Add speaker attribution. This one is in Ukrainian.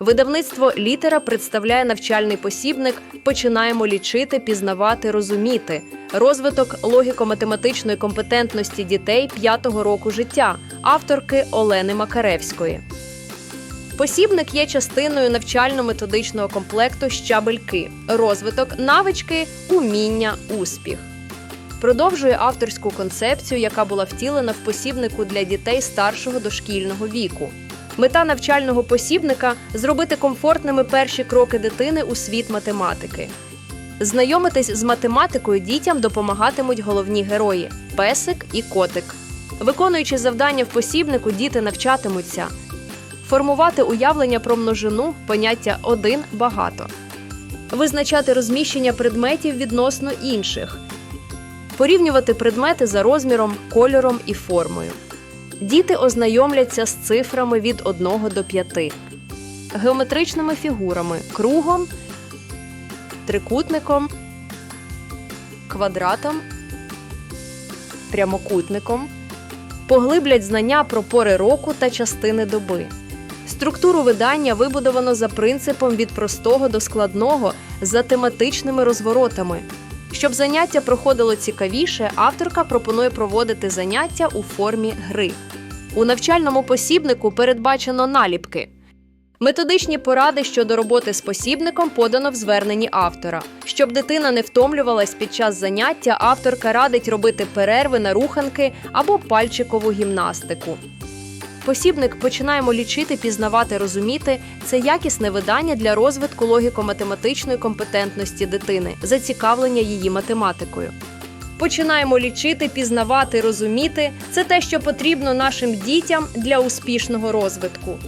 Speaker 1: Видавництво літера представляє навчальний посібник Починаємо лічити, пізнавати, розуміти. Розвиток логіко-математичної компетентності дітей п'ятого року життя авторки Олени Макаревської. Посібник є частиною навчально-методичного комплекту Щабельки, розвиток, навички, уміння, успіх. Продовжує авторську концепцію, яка була втілена в посібнику для дітей старшого дошкільного віку. Мета навчального посібника зробити комфортними перші кроки дитини у світ математики. Знайомитись з математикою дітям допомагатимуть головні герої песик і котик. Виконуючи завдання в посібнику, діти навчатимуться формувати уявлення про множину, поняття один багато, визначати розміщення предметів відносно інших, порівнювати предмети за розміром, кольором і формою. Діти ознайомляться з цифрами від 1 до 5, геометричними фігурами, кругом, трикутником, квадратом, прямокутником, поглиблять знання про пори року та частини доби. Структуру видання вибудовано за принципом від простого до складного за тематичними розворотами. Щоб заняття проходило цікавіше, авторка пропонує проводити заняття у формі гри. У навчальному посібнику передбачено наліпки. Методичні поради щодо роботи з посібником подано в зверненні автора. Щоб дитина не втомлювалась під час заняття, авторка радить робити перерви на руханки або пальчикову гімнастику. Посібник починаємо лічити, пізнавати, розуміти. Це якісне видання для розвитку логіко-математичної компетентності дитини, зацікавлення її математикою. Починаємо лічити, пізнавати, розуміти. Це те, що потрібно нашим дітям для успішного розвитку.